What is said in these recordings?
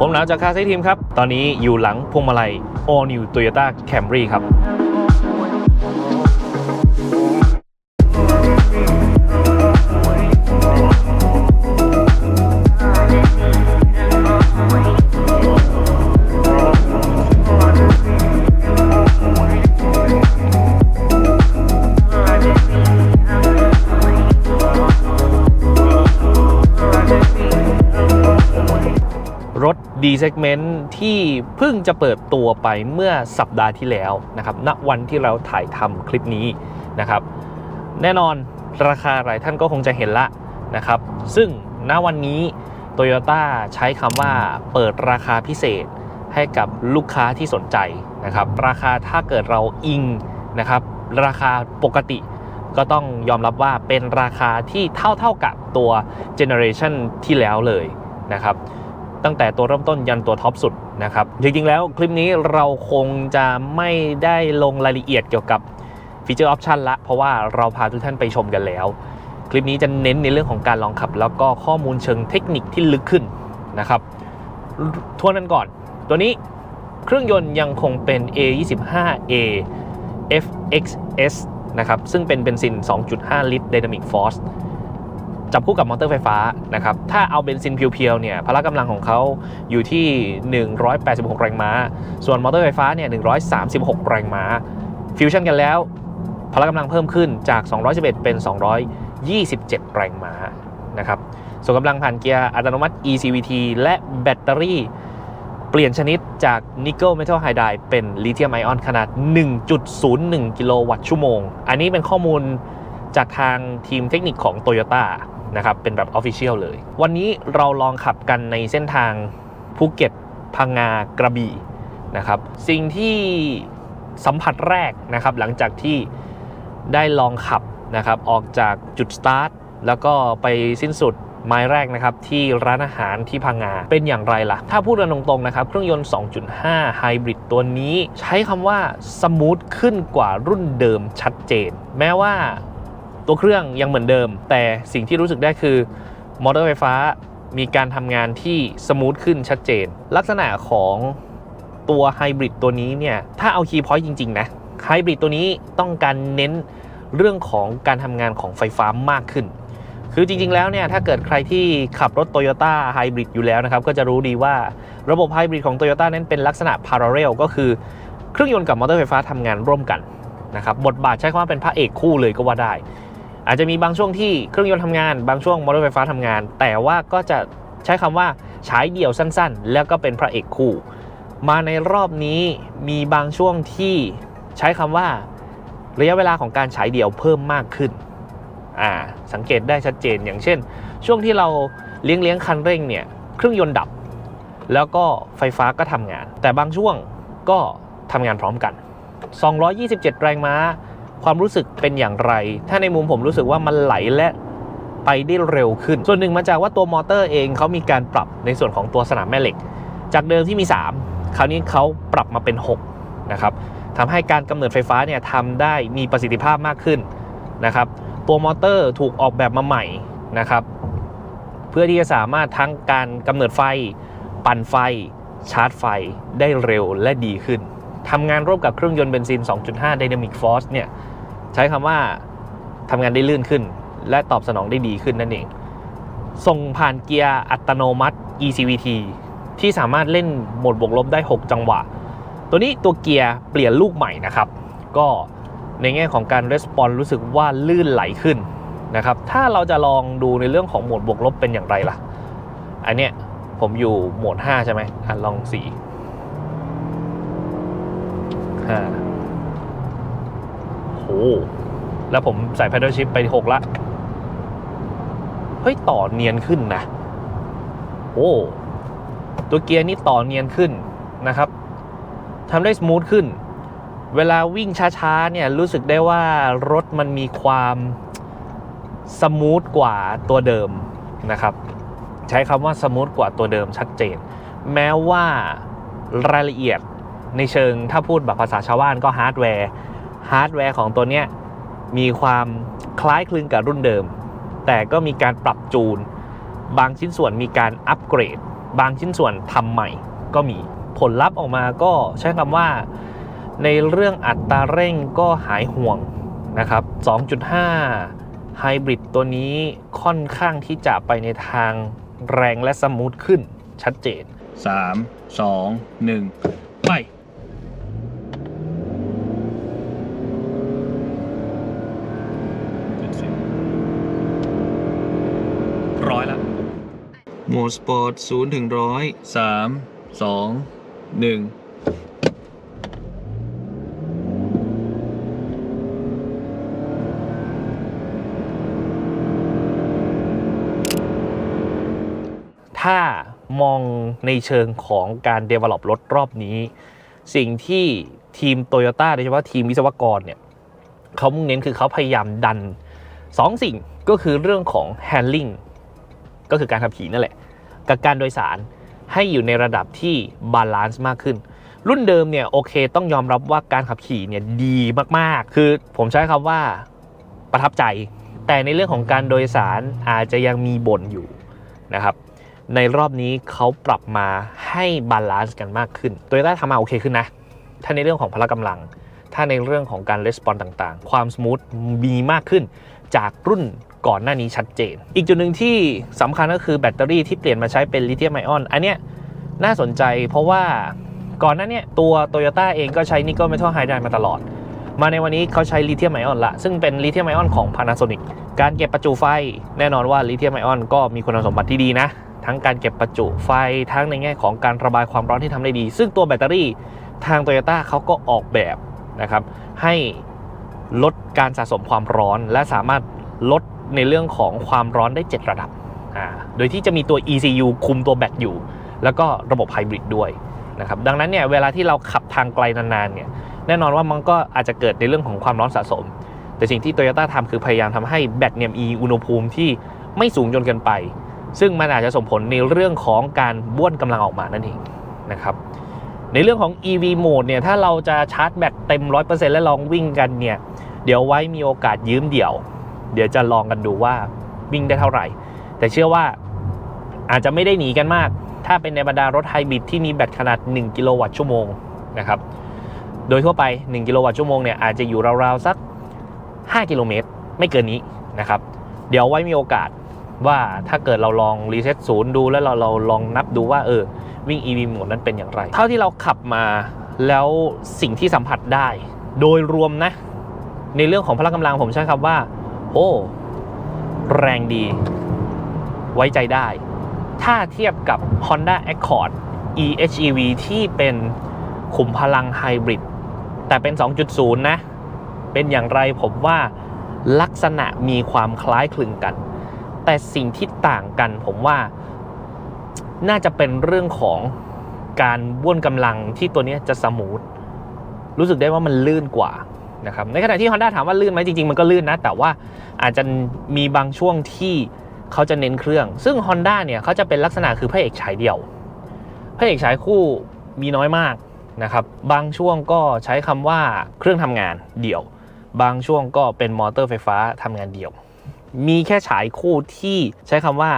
ผมหนาวจากคาเซทีมครับ ตอนนี้อยู่หลังพวงมาลัย All New Toyota Camry ครับ D segment ที่เพิ่งจะเปิดตัวไปเมื่อสัปดาห์ที่แล้วนะครับณวันที่เราถ่ายทำคลิปนี้นะครับ แน่นอนราคาหลายท่านก็คงจะเห็นละนะครับ ซึ่งณวันนี้ Toyota ใช้คำว่าเปิดราคาพิเศษให้กับลูกค้าที่สนใจนะครับ ราคาถ้าเกิดเราอิงนะครับ ราคาปกติก็ต้องยอมรับว่าเป็นราคาที่เท่าเท่ากับตัวเจเนอเรชันที่แล้วเลยนะครับ ตั้งแต่ตัวเริ่มต้นยันตัวท็อปสุดนะครับ จริงๆแล้วคลิปนี้เราคงจะไม่ได้ลงรายละเอียดเกี่ยวกับฟีเจอร์ออปชันละ เพราะว่าเราพาทุกท่านไปชมกันแล้ว คลิปนี้จะเน้นในเรื่องของการลองขับ แล้วก็ข้อมูลเชิงเทคนิคที่ลึกขึ้นนะครับทวนกันก่อน ตัวนี้เครื่องยนต์ยังคงเป็น A25A FXS นะครับซึ่งเป็นเบนซิน 2.5 ลิตร Dynamic Force จับคู่กับมอเตอร์ไฟฟ้านะครับ ถ้าเอาเบนซินเพียวๆเนี่ยพละกำลังของเขาอยู่ที่ 186 แรงม้า ส่วนมอเตอร์ไฟฟ้าเนี่ย 136 แรงม้า ฟิวชั่นกันแล้ว พละกำลังเพิ่มขึ้นจาก 211 เป็น 227 แรงม้านะครับ ส่วนกำลังผ่านเกียร์อัตโนมัติ ECVT และแบตเตอรี่ เปลี่ยนชนิดจากนิกเกิลเมทัลไฮไดเป็นลิเธียมไอออนขนาด 1.01 กิโลวัตต์ชั่วโมง อันนี้เป็นข้อมูลจากทางทีมเทคนิคของ Toyota นะครับ เป็นแบบ Official เลย วันนี้เราลองขับกันในเส้นทางภูเก็ตพังงากระบี่นะครับ สิ่งที่สัมผัสแรกนะครับ หลังจากที่ได้ลองขับนะครับ ออกจากจุดสตาร์ทแล้วก็ไปสิ้นสุดไม้แรกนะครับ ที่ร้านอาหารที่พังงาเป็นอย่างไรล่ะ ถ้าพูดกันตรงๆนะครับ เครื่องยนต์ 2.5 ไฮบริดตัวนี้ ใช้คำว่าสมูทขึ้นกว่ารุ่นเดิมชัดเจน แม้ว่า ตัวเครื่องยังเหมือนเดิม แต่สิ่งที่รู้สึกได้คือมอเตอร์ไฟฟ้ามีการทำงานที่สมูทขึ้นชัดเจน ลักษณะของตัวไฮบริดตัวนี้เนี่ย ถ้าเอาคีย์พอยต์จริง ๆ นะไฮบริดตัวนี้ต้องการเน้นเรื่องของการทำงานของไฟฟ้ามากขึ้น คือจริง ๆ แล้วเนี่ย ถ้าเกิดใครที่ขับรถ Toyota Hybrid อยู่แล้วนะครับ ก็จะรู้ดีว่าระบบไฮบริดของ Toyota นั้นเป็นลักษณะ parallel ก็คือเครื่องยนต์กับมอเตอร์ไฟฟ้าทำงานร่วมกันนะครับบทบาทใช้คำว่าเป็นพระเอกคู่เลยก็ว่าได้ อาจจะมีบางช่วงที่เครื่องยนต์ทำงาน บางช่วงมอเตอร์ไฟฟ้าทำงาน แต่ว่าก็จะใช้คำว่าฉายเดี่ยวสั้นๆ แล้วก็เป็นพระเอกคู่ มาในรอบนี้มีบางช่วงที่ใช้คำว่าระยะเวลาของการฉายเดี่ยวเพิ่มมากขึ้นอ่าสังเกตได้ชัดเจนอย่างเช่น ช่วงที่เราเลี้ยงเลี้ยงคันเร่งเนี่ยเครื่องยนต์ดับ แล้วก็ไฟฟ้าก็ทำงาน แต่บางช่วงก็ทำงานพร้อมกัน 227 แรงม้า ความรู้สึกเป็นอย่างไร ถ้าในมุมผมรู้สึกว่ามันไหลและไปได้เร็วขึ้น ส่วนหนึ่งมาจากว่าตัวมอเตอร์เองเขามีการปรับในส่วนของตัวสนามแม่เหล็ก จากเดิมที่มี 3 คราวนี้เขาปรับมาเป็น 6 นะครับทำให้การกำเนิดไฟฟ้าเนี่ยทำได้มีประสิทธิภาพมากขึ้นนะครับ ตัวมอเตอร์ถูกออกแบบมาใหม่นะครับ เพื่อที่จะสามารถทั้งการกำเนิดไฟ ปั่นไฟ ชาร์จไฟได้เร็วและดีขึ้นทำงานร่วมกับเครื่องยนต์เบนซิน 2.5 Dynamic Force เนี่ย ใช้คำว่าทำงานได้ลื่นขึ้น และตอบสนองได้ดีขึ้นนั่นเอง ส่งผ่านเกียร์อัตโนมัติ ECVT ที่สามารถเล่นโหมดบวกลบได้ 6 จังหวะ ตัวนี้ตัวเกียร์เปลี่ยนลูกใหม่นะครับ ก็ในแง่ของการรีสปอนรู้สึกว่าลื่นไหลขึ้นนะครับ ถ้าเราจะลองดูในเรื่องของโหมดบวกลบเป็นอย่างไรล่ะ อันเนี้ยผมอยู่โหมด 5 ใช่ไหมอะลอง4 5โอ้ แล้วผมใส่ pedal shift ไป 6 ละ เฮ้ย ต่อเนียนขึ้นนะ โอ้ ตัวเกียร์นี่ต่อเนียนขึ้นนะครับทำได้สมูทขึ้น เวลาวิ่งช้าๆ เนี่ย รู้สึกได้ว่ารถมันมีความสมูทกว่าตัวเดิมนะครับ ใช้คำว่าสมูทกว่าตัวเดิมชัดเจน แม้ว่ารายละเอียดในเชิงถ้าพูดแบบภาษาชาวบ้านก็ฮาร์ดแวร์ ฮาร์ดแวร์ของตัวเนี้ยมีความคล้ายคลึงกับรุ่นเดิม แต่ก็มีการปรับจูน บางชิ้นส่วนมีการอัปเกรด บางชิ้นส่วนทำใหม่ก็มีผลลัพธ์ออกมาก็ใช้คำว่า ในเรื่องอัตราเร่งก็หายห่วงนะครับ 2.5 ไฮบริดตัวนี้ค่อนข้างที่จะไปในทางแรงและสมูทขึ้นชัดเจน 3 2 1 ไป ร้อยละโหม ดสปอร์ตศูนย์ถึงร้อยสามสองหนึ่งถ้ามองในเชิงของการ develop รถรอบนี้ สิ่งที่ทีมโตโยต้าโดยเฉพาะทีมวิศวกรเนี่ยเขามุ่งเน้นคือเขาพยายามดันสองสิ่งก็คือเรื่องของ handling ก็คือการขับขี่นั่นแหละ กับการโดยสารให้อยู่ในระดับที่บาลานซ์มากขึ้น รุ่นเดิมเนี่ยโอเคต้องยอมรับว่าการขับขี่เนี่ยดีมากๆ คือผมใช้คำว่าประทับใจ แต่ในเรื่องของการโดยสารอาจจะยังมีบ่นอยู่นะครับในรอบนี้เขาปรับมาให้บาลานซ์กันมากขึ้นโตโยต้ทำมาโอเคขึ้นนะ ถ้าในเรื่องของพละกำลัง ถ้าในเรื่องของการレスปอนต่างๆ ความสมูทมีมากขึ้นจากรุ่น ก่อนหน้านี้ชัดเจน อีกจุดหนึ่งที่สำคัญก็คือแบตเตอรี่ที่เปลี่ยนมาใช้เป็นลิเธียมไอออน อันเนี้ยน่าสนใจเพราะว่าก่อนหน้านี้ตัว t o y ยต้าเองก็ใช้นิกเกิลเมทัลไฮไดร์มาตลอด มาในวันนี้เขาใช้ลิเธียมไอออนละ ซึ่งเป็นลิเธียมไอออนของ Panasonic การเก็บประจุไฟ แน่นอนว่าลิเธียมไอออนก็มีคุณสมบัติที่ดีนะ ทั้งการเก็บประจุไฟทั้งในแง่ของการระบายความร้อนที่ทำได้ดี ซึ่งตัวแบตเตอรี่ทาง t o y ยต้าเขาก็ออกแบบนะครับให้ลดการสะสมความร้อนและสามารถลด ในเรื่องของความร้อนได้ 7 ระดับอ่าโดยที่จะมีตัว ECU คุมตัวแบตอยู่ แล้วก็ระบบไฮบริดด้วยนะครับ ดังนั้นเนี่ยเวลาที่เราขับทางไกลนานๆเนี่ยแน่นอนว่ามันก็อาจจะเกิดในเรื่องของความร้อนสะสม แต่สิ่งที่โตโยต้าทำคือพยายามทำให้แบตเนี่ยมีอุณหภูมิที่ไม่สูงจนเกินไป ซึ่งมันอาจจะส่งผลในเรื่องของการบ้วนกำลังออกมานั่นเองนะครับในเรื่องของ EV mode เนี่ยถ้าเราจะชาร์จแบตเต็ม 100%และลองวิ่งกันเนี่ยเดี๋ยวไว้มีโอกาสยืมเดี่ยว เดี๋ยวจะลองกันดูว่าวิ่งได้เท่าไหร่ แต่เชื่อว่าอาจจะไม่ได้หนีกันมาก ถ้าเป็นในบรรดารถไฮบริดที่มีแบตขนาด 1 กิโลวัตต์ชั่วโมงนะครับ โดยทั่วไป 1 กิโลวัตต์ชั่วโมงเนี่ยอาจจะอยู่ราวๆสัก 5 กิโลเมตร ไม่เกินนี้นะครับ เดี๋ยวไว้มีโอกาสว่าถ้าเกิดเราลองรีเซ็ตศูนย์ดูแล้วเราเราลองนับดูว่าเออวิ่ง EV โหมดนั้นเป็นอย่างไร เท่าที่เราขับมาแล้วสิ่งที่สัมผัสได้ โดยรวมนะ ในเรื่องของพละกำลังผมใช้คำว่า โอ้ แรงดี ไว้ใจได้ ถ้าเทียบกับ Honda Accord eHEV ที่เป็นขุมพลังไฮบริดแต่เป็น 2.0 นะ เป็นอย่างไรผมว่าลักษณะมีความคล้ายคลึงกัน แต่สิ่งที่ต่างกันผมว่าน่าจะเป็นเรื่องของการบ้วนกำลังที่ตัวนี้จะสมูท รู้สึกได้ว่ามันลื่นกว่า นะครับในขณะที่ Honda ถามว่าลื่นไหมจริงๆ มันก็ลื่นนะ แต่ว่าอาจจะมีบางช่วงที่เขาจะเน้นเครื่อง ซึ่ง Honda เนี่ยเขาจะเป็นลักษณะคือพระเอกฉายเดี่ยวพระเอกฉายคู่มีน้อยมากนะครับบางช่วงก็ใช้คำว่าเครื่องทำงานเดี่ยว บางช่วงก็เป็นมอเตอร์ไฟฟ้าทำงานเดี่ยว มีแค่ฉายคู่ที่ใช้คำว่า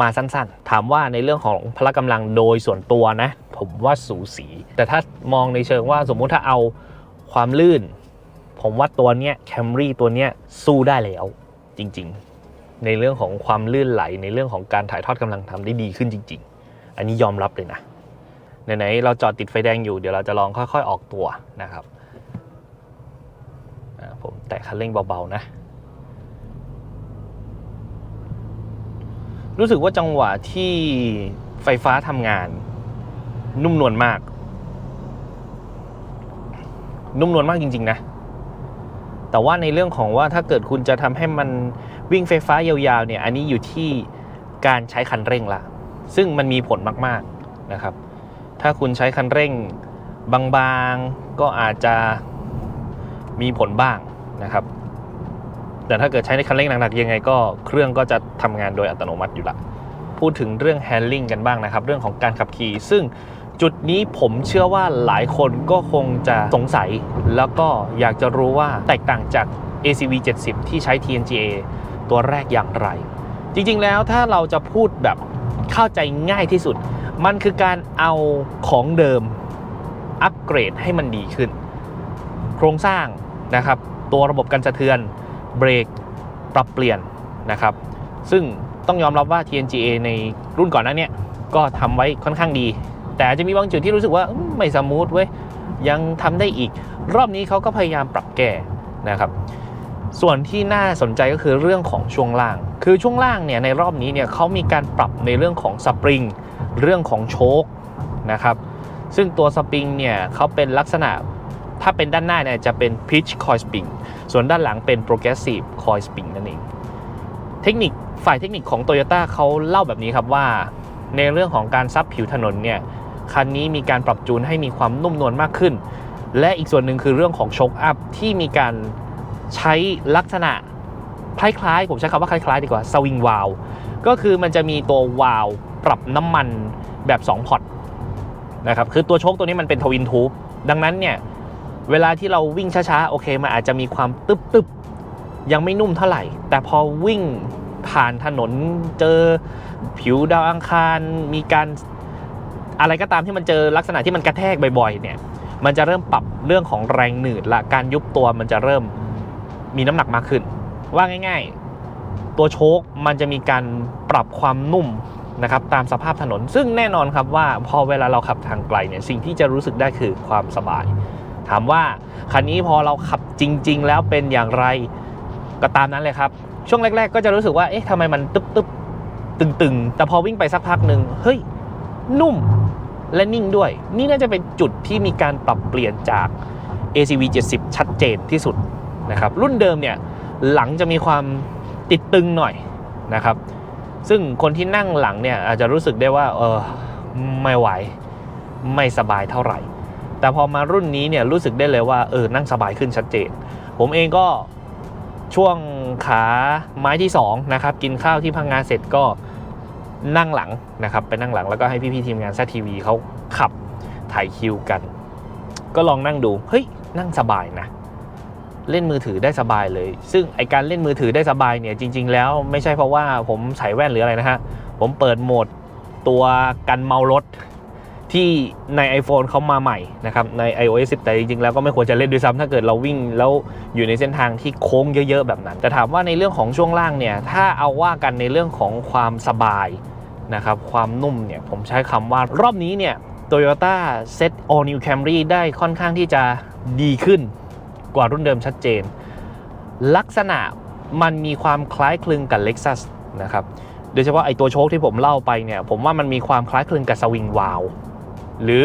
มาสั้นๆ ถามว่าในเรื่องของพละกำลังโดยส่วนตัวนะ ผมว่าสูสี แต่ถ้ามองในเชิงว่าสมมุติถ้าเอาความลื่น ผมว่าตัวเนี้ยแคมรี่ตัวเนี้ยสู้ได้แล้วจริง ๆ ในเรื่องของความลื่นไหลในเรื่องของการถ่ายทอดกำลังทำได้ดีขึ้นจริง ๆ อันนี้ยอมรับเลยนะไหนๆเราจอดติดไฟแดงอยู่เดี๋ยวเราจะลองค่อย ๆ ออกตัวนะครับผมแตะคันเร่งเบาๆนะรู้สึกว่าจังหวะที่ไฟฟ้าทำงาน นุ่มนวลมาก นุ่มนวลมากจริง ๆ นะ แต่ว่าในเรื่องของว่าถ้าเกิดคุณจะทำให้มันวิ่งไฟฟ้ายาวๆเนี่ยอันนี้อยู่ที่การใช้คันเร่งละ ซึ่งมันมีผลมากๆนะครับ ถ้าคุณใช้คันเร่งบางๆก็อาจจะมีผลบ้างนะครับ แต่ถ้าเกิดใช้ในคันเร่งหนักๆยังไงก็เครื่องก็จะทำงานโดยอัตโนมัติอยู่ละ พูดถึงเรื่อง handling กันบ้างนะครับ เรื่องของการขับขี่ซึ่ง จุดนี้ผมเชื่อว่าหลายคนก็คงจะสงสัย แล้วก็อยากจะรู้ว่าแตกต่างจาก ACV 70 ที่ใช้ TNGA ตัวแรกอย่างไร จริงๆแล้วถ้าเราจะพูดแบบเข้าใจง่ายที่สุด มันคือการเอาของเดิมอัปเกรดให้มันดีขึ้น โครงสร้างนะครับ ตัวระบบการสะเทือนเบรกปรับเปลี่ยนนะครับ ซึ่งต้องยอมรับว่า TNGA ในรุ่นก่อนหนั้นเนี่ยก็ทำไว้ค่อนข้างดี แต่อาจะมีบางจุดที่รู้สึกว่าไม่สมูทเว้ยยังทำได้อีก รอบนี้เขาก็พยายามปรับแก้นะครับ ส่วนที่น่าสนใจก็คือเรื่องของช่วงล่าง คือช่วงล่างเนี่ยในรอบนี้เนี่ยเขามีการปรับในเรื่องของสปริงเรื่องของโชคนะครับซึ่งตัวสปริงเนี่ยเขาเป็นลักษณะถ้าเป็นด้านหน้าเนี่ยจะเป็น pitch coil spring ส่วนด้านหลังเป็น progressive coil spring นั่นเอง เทคนิคฝ่ายเทคนิคของ Toyota เขาเล่าแบบนี้ครับว่า ในเรื่องของการซับผิวถนนเนี่ย คันนี้มีการปรับจูนให้มีความนุ่มนวลมากขึ้น และอีกส่วนหนึ่งคือเรื่องของโชคอัพที่มีการใช้ลักษณะคล้ายๆ ผมใช้คำว่าคล้ายๆ ดีกว่าสวิงวาลก็คือมันจะมีตัววาลปรับน้ำมันแบบ2พอตนะครับคือตัวโชคตัวนี้มันเป็นทวินทูบดังนั้นเนี่ย เวลาที่เราวิ่งช้าๆ โอเค มันอาจจะมีความตึบๆยังไม่นุ่มเท่าไหร่ แต่พอวิ่งผ่านถนนเจอผิวดาวอังคาร มีการ อะไรก็ตามที่มันเจอลักษณะที่มันกระแทกบ่อยๆเนี่ยมันจะเริ่มปรับเรื่องของแรงหนืดละการยุบตัวมันจะเริ่มมีน้ำหนักมากขึ้น ว่าง่าย ๆ ตัวโชคมันจะมีการปรับความนุ่มนะครับตามสภาพถนน ซึ่งแน่นอนครับว่าพอเวลาเราขับทางไกลเนี่ยสิ่งที่จะรู้สึกได้คือความสบาย ถามว่าคันนี้พอเราขับจริง ๆ แล้วเป็นอย่างไรก็ตามนั้นเลยครับ ช่วงแรก ๆ ก็จะรู้สึกว่าเอ๊ะทำไมมันตึ๊บตึ๊บตึงๆ แต่พอวิ่งไปสักพักหนึ่งเฮ้ยนุ่ม และนิ่งด้วย นี่น่าจะเป็นจุดที่มีการปรับเปลี่ยนจาก ACV 70 ชัดเจนที่สุดนะครับ รุ่นเดิมเนี่ยหลังจะมีความติดตึงหน่อยนะครับ ซึ่งคนที่นั่งหลังเนี่ยอาจจะรู้สึกได้ว่าเออไม่ไหวไม่สบายเท่าไหร่ แต่พอมารุ่นนี้เนี่ยรู้สึกได้เลยว่าเออนั่งสบายขึ้นชัดเจน ผมเองก็ช่วงขาไม้ที่2นะครับกินข้าวที่พังงานเสร็จก็ นั่งหลังนะครับไปนั่งหลังแล้วก็ให้พี่ๆทีมงานซทีวีเขาขับถ่ายคิวกัน ก็ลองนั่งดูเฮ้ยนั่งสบายนะเล่นมือถือได้สบายเลย ซึ่งไอการเล่นมือถือได้สบายเนี่ยจริง ๆ แล้วไม่ใช่เพราะว่าผมใส่แว่นหรืออะไรนะฮะผมเปิดโหมดตัวกันเมารถ ที่ใน iPhone เขามาใหม่นะครับใน iOS 10 แต่จริงๆแล้วก็ไม่ควรจะเล่นด้วยซ้ำถ้าเกิดเราวิ่งแล้วอยู่ในเส้นทางที่โค้งเยอะ ๆ แบบนั้น แต่ถามว่าในเรื่องของช่วงล่างเนี่ยถ้าเอาว่ากันในเรื่องของความสบายนะครับความนุ่มเนี่ยผมใช้คำว่ารอบนี้เนี่ย Toyota Set All New Camry ได้ค่อนข้างที่จะดีขึ้นกว่ารุ่นเดิมชัดเจน ลักษณะมันมีความคล้ายคลึงกับ Lexus นะครับโดยเฉพาะไอตัวโชคที่ผมเล่าไปเนี่ยผมว่ามันมีความคล้ายคลึงกับสวิงวาล หรือ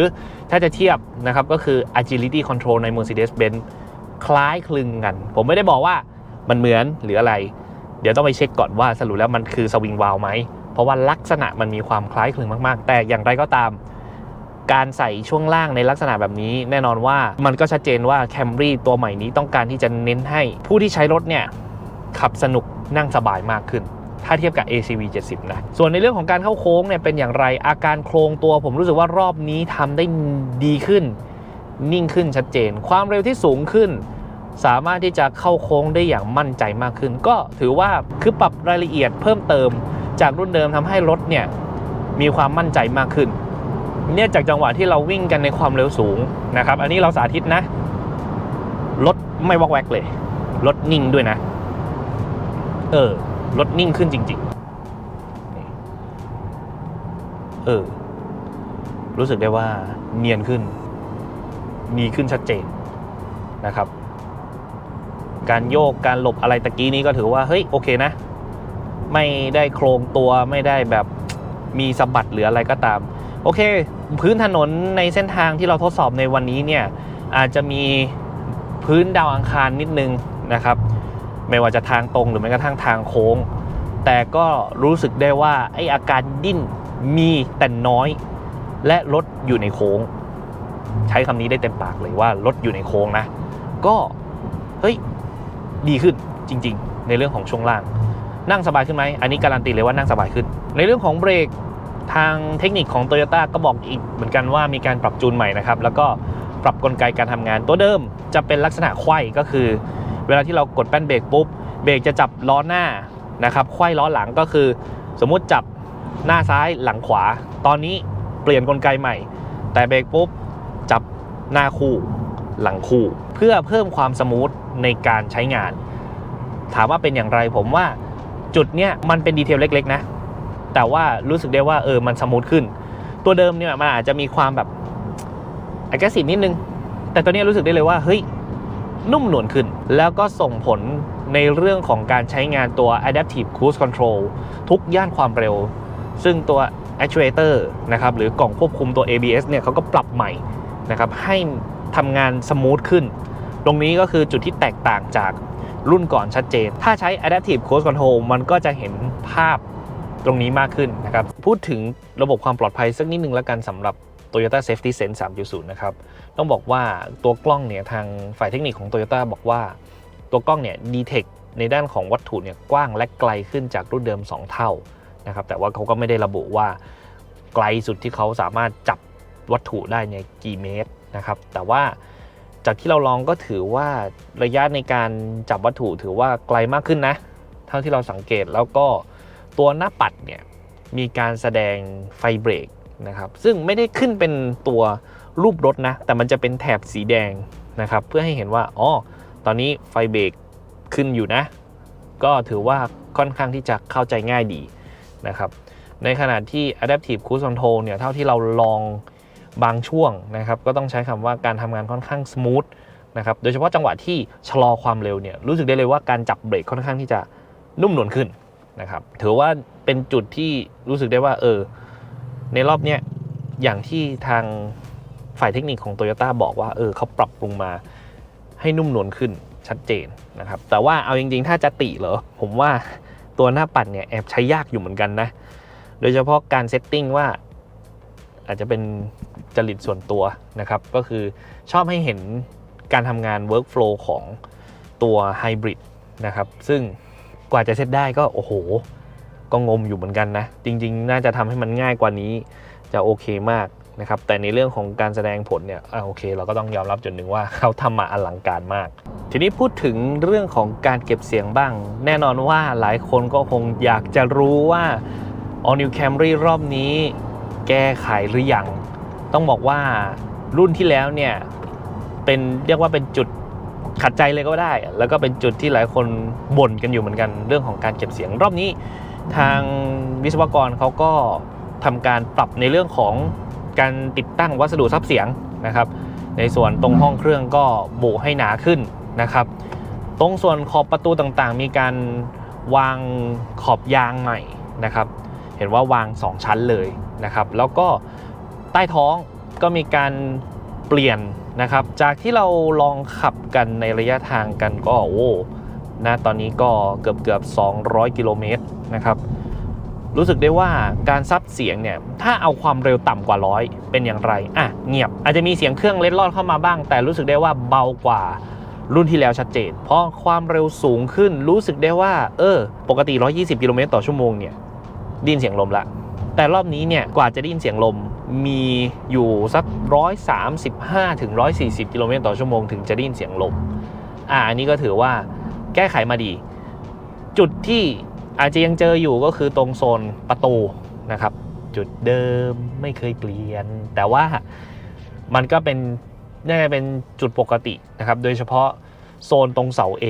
ถ้าจะเทียบนะครับก็คือ agility control ใน Mercedes-Benz คล้ายคลึงกัน ผมไม่ได้บอกว่ามันเหมือนหรืออะไร เดี๋ยวต้องไปเช็คก่อนว่าสรุปแล้วมันคือสวิงวาลไหม เพราะว่าลักษณะมันมีความคล้ายคลึงมาก ๆ แต่อย่างไรก็ตาม การใส่ช่วงล่างในลักษณะแบบนี้ แน่นอนว่ามันก็ชัดเจนว่า Camry ตัวใหม่นี้ต้องการที่จะเน้นให้ผู้ที่ใช้รถเนี่ยขับสนุกนั่งสบายมากขึ้น ถ้าเทียบกับ ACV 70 นะ ส่วนในเรื่องของการเข้าโค้งเนี่ยเป็นอย่างไร อาการโครงตัวผมรู้สึกว่ารอบนี้ทำได้ดีขึ้น นิ่งขึ้นชัดเจน ความเร็วที่สูงขึ้น สามารถที่จะเข้าโค้งได้อย่างมั่นใจมากขึ้น ก็ถือว่าคือปรับรายละเอียดเพิ่มเติมจากรุ่นเดิมทำให้รถเนี่ยมีความมั่นใจมากขึ้น เนี่ยจากจังหวะที่เราวิ่งกันในความเร็วสูงนะครับ อันนี้เราสาธิตนะ รถไม่วอกแวกเลย รถนิ่งด้วยนะ เออ รถนิ่งขึ้นจริงๆ เออ รู้สึกได้ว่าเนียนขึ้นมีขึ้นชัดเจนนะครับ การโยกการหลบอะไรตะกี้นี้ก็ถือว่า เฮ้ย โอเคนะ ไม่ได้โครงตัวไม่ได้แบบมีสะบัดหรืออะไรก็ตาม โอเค พื้นถนนในเส้นทางที่เราทดสอบในวันนี้เนี่ย อาจจะมีพื้นดาวอังคารนิดนึงนะครับ ไม่ว่าจะทางตรงหรือแม้กระทั่งทางโค้ง แต่ก็รู้สึกได้ว่าไออาการดิ้นมีแต่น้อย และรถอยู่ในโค้ง ใช้คำนี้ได้เต็มปากเลยว่ารถอยู่ในโค้งนะ ก็เฮ้ยดีขึ้นจริง ๆ ในเรื่องของช่วงล่าง นั่งสบายขึ้นไหมอันนี้การันตีเลยว่านั่งสบายขึ้น ในเรื่องของเบรกทางเทคนิคของ Toyota ก็บอกอีกเหมือนกันว่ามีการปรับจูนใหม่นะครับ แล้วก็ปรับกลไกการทำงานตัวเดิมจะเป็นลักษณะไขว้ก็คือ เวลาที่เรากดแป้นเบรกปุ๊บเบรกจะจับล้อหน้านะครับไขว้ล้อหลังก็คือ สมมุติจับหน้าซ้ายหลังขวา ตอนนี้เปลี่ยนกลไกใหม่ แต่เบรกปุ๊บจับหน้าคู่หลังคู่ เพื่อเพิ่มความสมูทในการใช้งาน ถามว่าเป็นอย่างไรผมว่าจุดเนี้ยมันเป็นดีเทลเล็ก ๆ นะ แต่ว่ารู้สึกได้ว่าเออมันสมูทขึ้น ตัวเดิมเนี่ยมันอาจจะมีความแบบ aggressive นิดนึง แต่ตัวนี้รู้สึกได้เลยว่าเฮ้ย นุ่มนวลขึ้น แล้วก็ส่งผลในเรื่องของการใช้งานตัว adaptive cruise control ทุกย่านความเร็ว ซึ่งตัว actuator นะครับหรือกล่องควบคุมตัว ABS เนี่ยเขาก็ปรับใหม่นะครับให้ทำงานสมูทขึ้น ตรงนี้ก็คือจุดที่แตกต่างจากรุ่นก่อนชัดเจน ถ้าใช้ adaptive cruise control มันก็จะเห็นภาพตรงนี้มากขึ้นนะครับ พูดถึงระบบความปลอดภัยสักนิดนึงแล้วกันสำหรับ Toyota Safety Sense 3.0 นะครับ ต้องบอกว่าตัวกล้องเนี่ยทางฝ่ายเทคนิคของ Toyota บอกว่า ตัวกล้องเนี่ยดีเทคในด้านของวัตถุเนี่ยกว้างและไกลขึ้นจากรุ่นเดิม 2 เท่านะครับแต่ว่าเขาก็ไม่ได้ระบุว่าไกลสุดที่เขาสามารถจับวัตถุได้เนี่ยกี่เมตรนะครับแต่ว่าจากที่เราลองก็ถือว่าระยะในการจับวัตถุถือว่าไกลมากขึ้นนะ เท่าที่เราสังเกตแล้วก็ตัวหน้าปัดเนี่ยมีการแสดงไฟเบรกนะครับซึ่งไม่ได้ขึ้นเป็นตัว รูปรถนะ แต่มันจะเป็นแถบสีแดงนะครับ เพื่อให้เห็นว่าอ๋อตอนนี้ไฟเบรกขึ้นอยู่นะ ก็ถือว่าค่อนข้างที่จะเข้าใจง่ายดีนะครับ ในขณะที่ Adaptive Cruise Control เนี่ยเท่าที่เราลองบางช่วงนะครับ ก็ต้องใช้คำว่าการทำงานค่อนข้างส o t h นะครับโดยเฉพาะจังหวะที่ชะลอความเร็วเนี่ยรู้สึกได้เลยว่าการจับเบรกค่อนข้างที่จะนุ่มนวลขึ้นนะครับถือว่าเป็นจุดที่รู้สึกได้ว่าเออในรอบเนี้ยอย่างที่ทาง ฝ่ายเทคนิคของ Toyota บอกว่าเออเขาปรับปรุงมาให้นุ่มนวลขึ้นชัดเจนนะครับ แต่ว่าเอาจริงๆ ถ้าจะติเหรอ ผมว่าตัวหน้าปัดเนี่ยแอบใช้ยากอยู่เหมือนกันนะ โดยเฉพาะการเซตติ้งว่าอาจจะเป็นจริตส่วนตัวนะครับ ก็คือชอบให้เห็นการทำงาน Workflow ของตัวไฮบริดนะครับ ซึ่งกว่าจะเซตได้ก็โอ้โห ก็งมอยู่เหมือนกันนะ จริง ๆ น่าจะทำให้มันง่ายกว่านี้จะโอเคมาก นะครับแต่ในเรื่องของการแสดงผลเนี่ยอโอเค เราก็ต้องยอมรับจุดหนึ่งว่าเขาทำมาอลังการมาก ทีนี้พูดถึงเรื่องของการเก็บเสียงบ้าง แน่นอนว่าหลายคนก็คงอยากจะรู้ว่า All New Camry รอบนี้ แก้ไขหรือยัง ต้องบอกว่ารุ่นที่แล้วเนี่ยเป็นเรียกว่าเป็นจุดขัดใจเลยก็ได้ แล้วก็เป็นจุดที่หลายคนบ่นกันอยู่เหมือนกันเรื่องของการเก็บเสียงรอบนี้ ทางวิศวกรเขาก็ทำการปรับในเรื่องของ การติดตั้งวัสดุซับเสียงนะครับ ในส่วนตรงห้องเครื่องก็โบให้หนาขึ้นนะครับ ตรงส่วนขอบประตูต่างๆ มีการวางขอบยางใหม่นะครับ เห็นว่าวาง 2 ชั้นเลยนะครับ แล้วก็ใต้ท้องก็มีการเปลี่ยนนะครับ จากที่เราลองขับกันในระยะทางกันก็โอ้นะตอนนี้ก็เกือบเกือบ200 กิโลเมตรนะครับ รู้สึกได้ว่าการซับเสียงเนี่ยถ้าเอาความเร็วต่ำกว่าร้อยเป็นอย่างไรอะเงียบอาจจะมีเสียงเครื่องเล็ดลอดเข้ามาบ้าง แต่รู้สึกได้ว่าเบากว่ารุ่นที่แล้วชัดเจน เพราะความเร็วสูงขึ้นรู้สึกได้ว่า เออ ปกติ 120 กิโลเมตรต่อชั่วโมงเนี่ยดินเสียงลมละ แต่รอบนี้เนี่ยกว่าจะได้ยินเสียงลมมีอยู่สัก 135ถึง140 กิโลเมตรต่อชั่วโมงถึงจะได้ยินเสียงลมอ่าอันนี้ก็ถือว่าแก้ไขมาดี จุดที่ อาจจะยังเจออยู่ก็คือตรงโซนประตูนะครับ จุดเดิมไม่เคยเปลี่ยน แต่ว่ามันก็เป็นน่าจะเป็นจุดปกตินะครับ โดยเฉพาะโซนตรงเสา A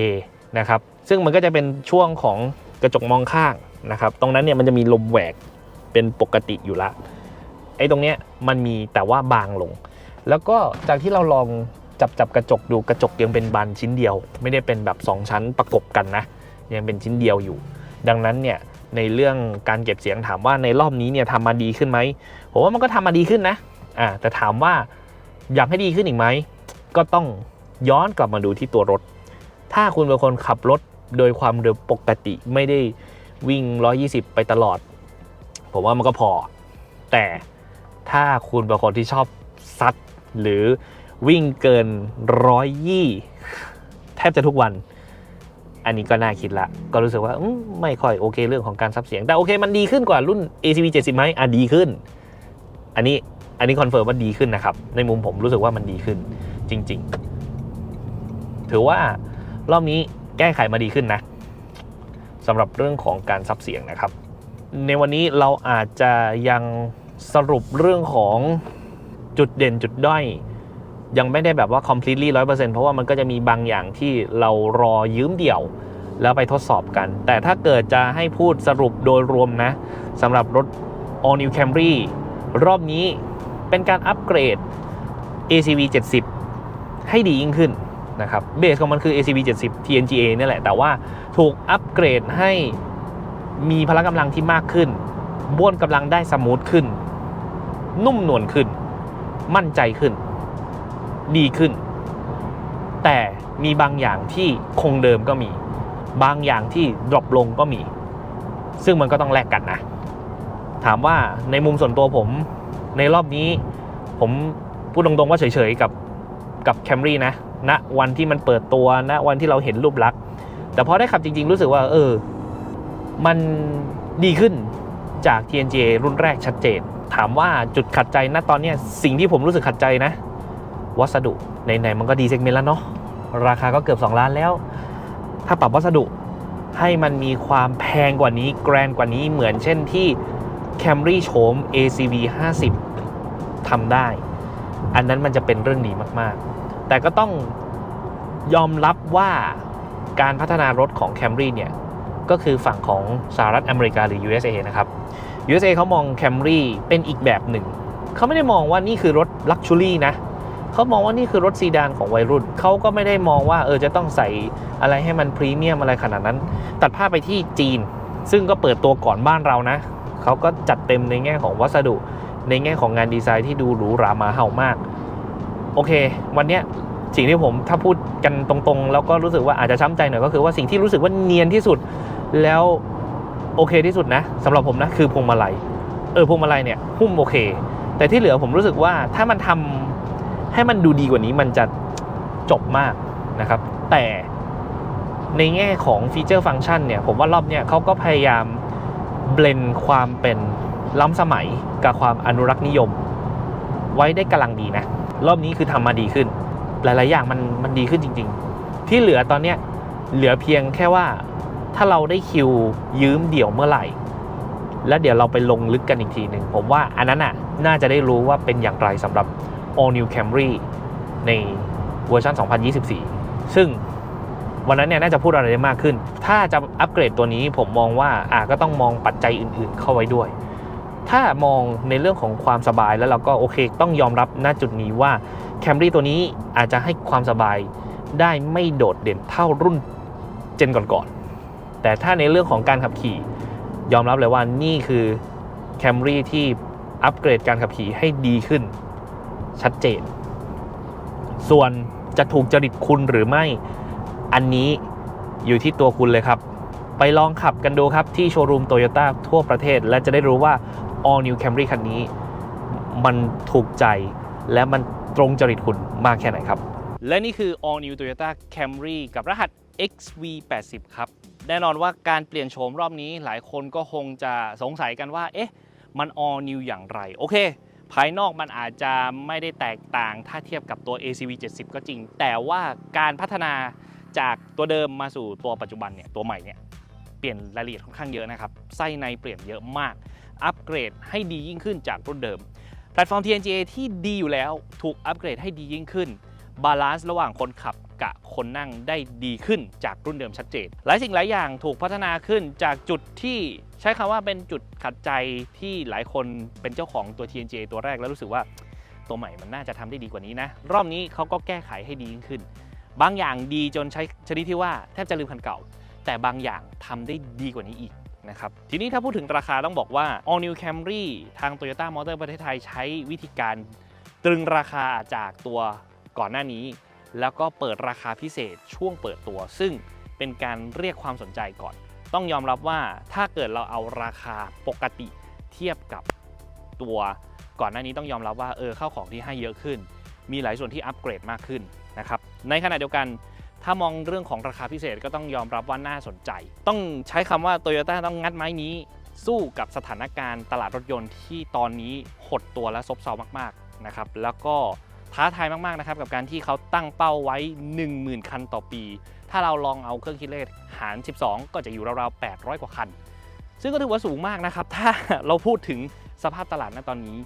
นะครับ ซึ่งมันก็จะเป็นช่วงของกระจกมองข้างนะครับ ตรงนั้นเนี่ยมันจะมีลมแหวกเป็นปกติอยู่ละไอ้ตรงเนี้ยมันมีแต่ว่าบางลง แล้วก็จากที่เราลองจับจับกระจกดูกระจกยังเป็นบานชิ้นเดียว ไม่ได้เป็นแบบ 2 ชั้นประกบกันนะ ยังเป็นชิ้นเดียวอยู่ ดังนั้นเนี่ยในเรื่องการเก็บเสียงถามว่าในรอบนี้เนี่ยทำมาดีขึ้นไหมผมว่ามันก็ทำมาดีขึ้นนะอ่าแต่ถามว่าอยากให้ดีขึ้นอีกไหมก็ต้องย้อนกลับมาดูที่ตัวรถ ถ้าคุณเป็นคนขับรถโดยความเร็วปกติไม่ได้วิ่ง 120 ไปตลอด ผมว่ามันก็พอ แต่ถ้าคุณเป็นคนที่ชอบซัด หรือวิ่งเกินร้อยยี่แทบจะทุกวัน อันนี้ก็น่าคิดละ ก็รู้สึกว่าไม่ค่อยโอเคเรื่องของการซับเสียง แต่โอเคมันดีขึ้นกว่ารุ่น ACV 70ไหมอะดีขึ้น อันนี้อันนี้คอนเฟิร์มว่าดีขึ้นนะครับ ในมุมผมรู้สึกว่ามันดีขึ้น จริง ๆ ถือว่ารอบนี้แก้ไขมาดีขึ้นนะสำหรับเรื่องของการซับเสียงนะครับ ในวันนี้เราอาจจะยังสรุปเรื่องของจุดเด่นจุดด้อย ยังไม่ได้แบบว่า completely 100%เพราะว่ามันก็จะมีบางอย่างที่เรารอยืมเดี่ยว แล้วไปทดสอบกัน แต่ถ้าเกิดจะให้พูดสรุปโดยรวมนะสำหรับรถ All New Camry รอบนี้เป็นการอัปเกรด ACV 70 ให้ดียิ่งขึ้นนะครับเบสของมันคือ ACV 70 TNGA นี่แหละ แต่ว่าถูกอัปเกรดให้มีพละกำลังที่มากขึ้นบ้วนกำลังได้สมูทขึ้น นุ่มนวลขึ้น มั่นใจขึ้น ดีขึ้น แต่มีบางอย่างที่คงเดิมก็มี บางอย่างที่ดรอปลงก็มี ซึ่งมันก็ต้องแลกกันนะ ถามว่าในมุมส่วนตัวผมในรอบนี้ ผมพูดตรงๆว่าเฉยๆกับกับแคมรี่นะณวันที่มันเปิดตัวณวันที่เราเห็นรูปลักษณ์แต่พอได้ขับจริงๆ รู้สึกว่า เออ มันดีขึ้นจาก TNGA รุ่นแรกชัดเจน ถามว่าจุดขัดใจณตอนนี้สิ่งที่ผมรู้สึกขัดใจนะ วัสดุไหนๆมันก็ดีเซกเมนต์แล้วเนาะราคาก็เกือบ 2 ล้านแล้ว ถ้าปรับวัสดุให้มันมีความแพงกว่านี้แกรนกว่านี้เหมือนเช่นที่ Camry โฉม ACV 50ทำได้ อันนั้นมันจะเป็นเรื่องดีมากๆ แต่ก็ต้องยอมรับว่าการพัฒนารถของ Camry เนี่ย ก็คือฝั่งของสหรัฐอเมริกาหรือ USA นะครับ USA เขามอง Camry เป็นอีกแบบหนึ่ง เขาไม่ได้มองว่านี่คือรถ Luxury นะ เขามองว่านี่คือรถซีดานของวัยรุ่น เขาก็ไม่ได้มองว่าเออจะต้องใส่อะไรให้มันพรีเมียมอะไรขนาดนั้น ตัดภาพไปที่จีน ซึ่งก็เปิดตัวก่อนบ้านเรานะ เขาก็จัดเต็มในแง่ของวัสดุ ในแง่ของงานดีไซน์ที่ดูหรูหรามาเห่ามาก โอเค วันเนี้ยสิ่งที่ผมถ้าพูดกันตรงๆ แล้วก็รู้สึกว่าอาจจะช้ำใจหน่อยก็คือว่าสิ่งที่รู้สึกว่าเนียนที่สุดแล้วโอเคที่สุดนะสำหรับผมนะคือพวงมาลัยเออพวงมาลัยเนี่ยหุ้มโอเค แต่ที่เหลือผมรู้สึกว่าถ้ามันทำ ให้มันดูดีกว่านี้มันจะจบมากนะครับ แต่ในแง่ของฟีเจอร์ฟังก์ชันเนี่ย ผมว่ารอบเนี้ยเขาก็พยายามเบลนความเป็นล้ำสมัยกับความอนุรักษ์นิยม ไว้ได้กำลังดีนะ รอบนี้คือทำมาดีขึ้น หลาย ๆ อย่างมันมันดีขึ้นจริง ๆ ที่เหลือตอนเนี้ยเหลือเพียงแค่ว่าถ้าเราได้คิวยืมเดี่ยวเมื่อไหร่ แล้วเดี๋ยวเราไปลงลึกกันอีกทีหนึ่งผมว่าอันนั้นอะน่าจะได้รู้ว่าเป็นอย่างไรสำหรับ All New Camry ในเวอร์ชัน 2024 ซึ่งวันนั้นเนี่ยน่าจะพูดอะไรได้มากขึ้น ถ้าจะอัปเกรดตัวนี้ผมมองว่าอะก็ต้องมองปัจจัยอื่นๆ เข้าไว้ด้วย ถ้ามองในเรื่องของความสบายแล้วเราก็โอเคต้องยอมรับณจุดนี้ว่า Camry ตัวนี้อาจจะให้ความสบายได้ไม่โดดเด่นเท่ารุ่นเจนก่อนๆ แต่ถ้าในเรื่องของการขับขี่ ยอมรับเลยว่านี่คือ Camry ที่อัปเกรดการขับขี่ให้ดีขึ้น ชัดเจน ส่วนจะถูกจริตคุณหรือไม่ อันนี้อยู่ที่ตัวคุณเลยครับ ไปลองขับกันดูครับที่โชว์รูมโตโยต้าทั่วประเทศ และจะได้รู้ว่า All New Camry คันนี้ มันถูกใจและมันตรงจริตคุณมากแค่ไหนครับ และนี่คือ All New Toyota Camry กับรหัส XV80 ครับ แน่นอนว่าการเปลี่ยนโฉมรอบนี้หลายคนก็คงจะสงสัยกันว่า เอ๊ะ มัน All New อย่างไร โอเค ภายนอกมันอาจจะไม่ได้แตกต่างถ้าเทียบกับตัว ACV 70 ก็จริง แต่ว่าการพัฒนาจากตัวเดิมมาสู่ตัวปัจจุบันเนี่ยตัวใหม่เนี่ยเปลี่ยนรายละเอียดค่อนข้างเยอะนะครับไส้ในเปลี่ยนเยอะมาก อัปเกรดให้ดียิ่งขึ้นจากรุ่นเดิมแพลตฟอร์ม TNGA ที่ดีอยู่แล้วถูกอัปเกรดให้ดียิ่งขึ้น บาลานซ์ระหว่างคนขับกับคนนั่งได้ดีขึ้นจากรุ่นเดิมชัดเจน หลายสิ่งหลายอย่างถูกพัฒนาขึ้นจากจุดที่ใช้คำว่าเป็นจุดขัดใจที่หลายคนเป็นเจ้าของตัว TNGA ตัวแรกแล้วรู้สึกว่าตัวใหม่มันน่าจะทำได้ดีกว่านี้นะ รอบนี้เขาก็แก้ไขให้ดียิ่งขึ้น บางอย่างดีจนใช้ชนิดที่ว่าแทบจะลืมคันเก่า แต่บางอย่างทำได้ดีกว่านี้อีกนะครับทีนี้ถ้าพูดถึงราคาต้องบอกว่า All New Camry ทาง Toyota Motor ประเทศไทยใช้วิธีการตรึงราคาจากตัว ก่อนหน้านี้ แล้วก็เปิดราคาพิเศษช่วงเปิดตัว ซึ่งเป็นการเรียกความสนใจก่อน ต้องยอมรับว่าถ้าเกิดเราเอาราคาปกติเทียบกับตัวก่อนหน้านี้ต้องยอมรับว่าเออเข้าของที่ให้เยอะขึ้น มีหลายส่วนที่อัปเกรดมากขึ้นนะครับในขณะเดียวกันถ้ามองเรื่องของราคาพิเศษก็ต้องยอมรับว่าน่าสนใจ ต้องใช้คำว่า Toyota ต้องงัดไม้นี้ สู้กับสถานการณ์ตลาดรถยนต์ที่ตอนนี้หดตัวและซบเซามากๆนะครับแล้วก็ ท้าทายมากๆนะครับกับการที่เขาตั้งเป้าไว้ 10,000 คันต่อปี ถ้าเราลองเอาเครื่องคิดเลขหาร 12 ก็จะอยู่ราวๆ 800 กว่าคัน ซึ่งก็ถือว่าสูงมากนะครับ ถ้าเราพูดถึงสภาพตลาดณตอนนี้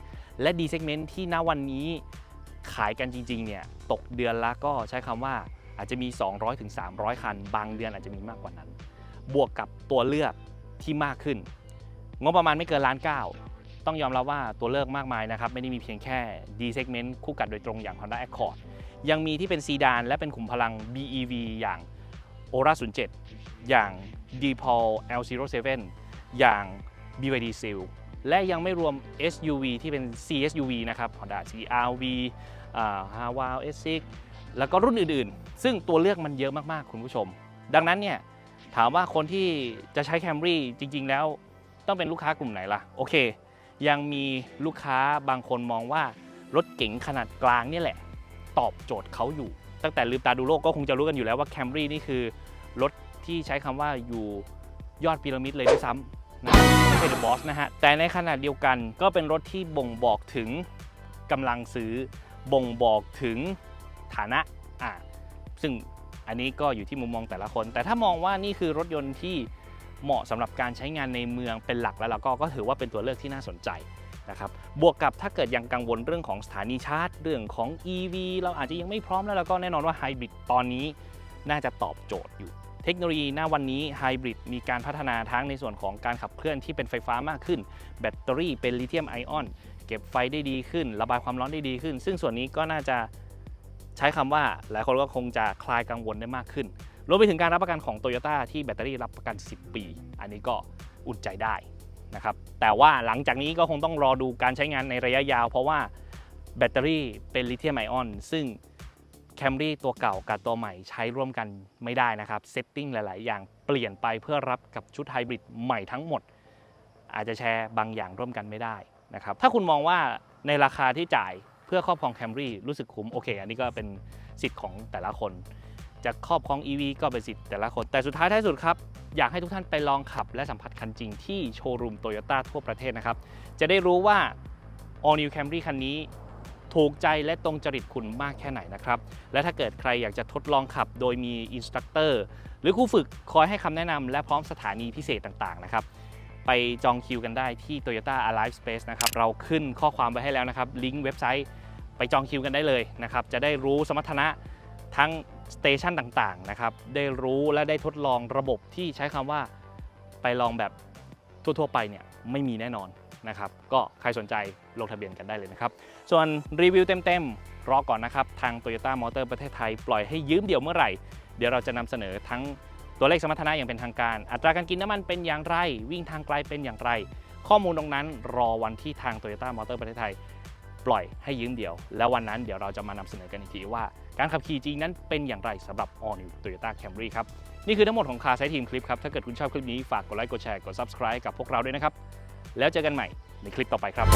และดีเซกเมนต์ที่ณวันนี้ขายกันจริงๆเนี่ยตกเดือนละก็ใช้คำว่าอาจจะมี 200-300ถึง300คัน บางเดือนอาจจะมีมากกว่านั้น บวกกับตัวเลือกที่มากขึ้น งบประมาณไม่เกินล้านเก้า ต้องยอมรับว่าตัวเลือกมากมายนะครับ ไม่ได้มีเพียงแค่ D segment คู่กัดโดยตรงอย่าง Honda Accord ยังมีที่เป็นซีดานและเป็นขุมพลัง BEV อย่าง Aura 07 อย่าง d p o l L07 อย่าง BYD Seal และยังไม่รวม SUV ที่เป็น CSUV นะครับ Honda CR-V อ่า Haval S6 แล้วก็รุ่นอื่นๆ ซึ่งตัวเลือกมันเยอะมากๆ คุณผู้ชม ดังนั้นเนี่ยถามว่าคนที่จะใช้ Camry จริง ๆ แล้วต้องเป็นลูกค้ากลุ่มไหนล่ะ โอเค ยังมีลูกค้าบางคนมองว่ารถเก๋งขนาดกลางนี่แหละ ตอบโจทย์เขาอยู่ ตั้งแต่ลืมตาดูโลกก็คงจะรู้กันอยู่แล้วว่า Camry นี่คือรถที่ใช้คำว่าอยู่ยอดพีระมิดเลยด้วยซ้ำนะไม่ใช่ The Boss นะฮะ แต่ในขณะเดียวกันก็เป็นรถที่บ่งบอกถึงกำลังซื้อบ่งบอกถึงฐานะอ่าซึ่งอันนี้ก็อยู่ที่มุมมองแต่ละคน แต่ถ้ามองว่านี่คือรถยนต์ที่ เหมาะสำหรับการใช้งานในเมืองเป็นหลักแล้วเราก็ก็ถือว่าเป็นตัวเลือกที่น่าสนใจนะครับบวกกับถ้าเกิดยังกังวลเรื่องของสถานีชาร์จ เรื่องของ EV เราอาจจะยังไม่พร้อมแล้วแล้วก็แน่นอนว่าไฮบริดตอนนี้น่าจะตอบโจทย์อยู่ เทคโนโลยีหน้าวันนี้ไฮบริดมีการพัฒนาทั้งในส่วนของการขับเคลื่อนที่เป็นไฟฟ้ามากขึ้น แบตเตอรี่เป็นลิเธียมไอออน เก็บไฟได้ดีขึ้น ระบายความร้อนได้ดีขึ้น ซึ่งส่วนนี้ก็น่าจะ ใช้คำว่าหลายคนก็คงจะคลายกังวลได้มากขึ้น รวมไปถึงการรับประกันของ t o y ยต้ที่แบตเตอรี่รับประกัน 10 ปี อันนี้ก็อุ่นใจได้นะครับ แต่ว่าหลังจากนี้ก็คงต้องรอดูการใช้งานในระยะยาว เพราะว่าแบตเตอรี่เป็นลิเธียมไอออน ซึ่ง Camry ตัวเก่ากับตัวใหม่ใช้ร่วมกันไม่ได้นะครับ เซตติ้งหลาย ๆ อย่างเปลี่ยนไปเพื่อรับกับชุดไฮบริดใหม่ทั้งหมด อาจจะแชร์บางอย่างร่วมกันไม่ได้นะครับ ถ้าคุณมองว่าในราคาที่จ่าย เพื่อครอบครอง Camry รู้สึกคุ้มโอเค อันนี้ก็เป็นสิทธิ์ของแต่ละคน จะครอบครอง EV ก็เป็นสิทธิ์แต่ละคน แต่สุดท้ายท้ายสุดครับ อยากให้ทุกท่านไปลองขับและสัมผัสคันจริงที่โชว์รูมโตโยต้าทั่วประเทศนะครับ จะได้รู้ว่า All New Camry คันนี้ถูกใจและตรงจริตคุณมากแค่ไหนนะครับ และถ้าเกิดใครอยากจะทดลองขับโดยมีอินสตรัคเตอร์หรือครูฝึกคอยให้คำแนะนำและพร้อมสถานีพิเศษต่างๆนะครับ ไปจองคิวกันได้ที่ Toyota Alive Space นะครับเราขึ้นข้อความไว้ให้แล้วนะครับลิงก์เว็บไซต์ไปจองคิวกันได้เลยนะครับจะได้รู้สมรรถนะทั้งสเตชันต่างๆนะครับได้รู้และได้ทดลองระบบที่ใช้คำว่าไปลองแบบทั่วๆไปเนี่ยไม่มีแน่นอนนะครับก็ใครสนใจลงทะเบียนกันได้เลยนะครับ ส่วนรีวิวเต็มๆ รอก่อนนะครับ ทาง Toyota Motor ประเทศไทย ปล่อยให้ยืมเดี่ยวเมื่อไหร่ เดี๋ยวเราจะนำเสนอทั้ง ตัวเลขสมรรถนะอย่างเป็นทางการ อัตราการกินน้ำมันเป็นอย่างไร วิ่งทางไกลเป็นอย่างไร ข้อมูลตรงนั้นรอวันที่ทาง Toyota Motor ประเทศไทย ปล่อยให้ยืมเดียว แล้ววันนั้นเดี๋ยวเราจะมานำเสนอกันอีกทีว่า การขับขี่จริงนั้นเป็นอย่างไรสำหรับ All New Toyota Camry ครับนี่คือทั้งหมดของคาไซทีมคลิปครับถ้าเกิดคุณชอบคลิปนี้ฝากกดไลค์กดแชร์กด subscribe กับพวกเราด้วยนะครับแล้วเจอกันใหม่ในคลิปต่อไปครับ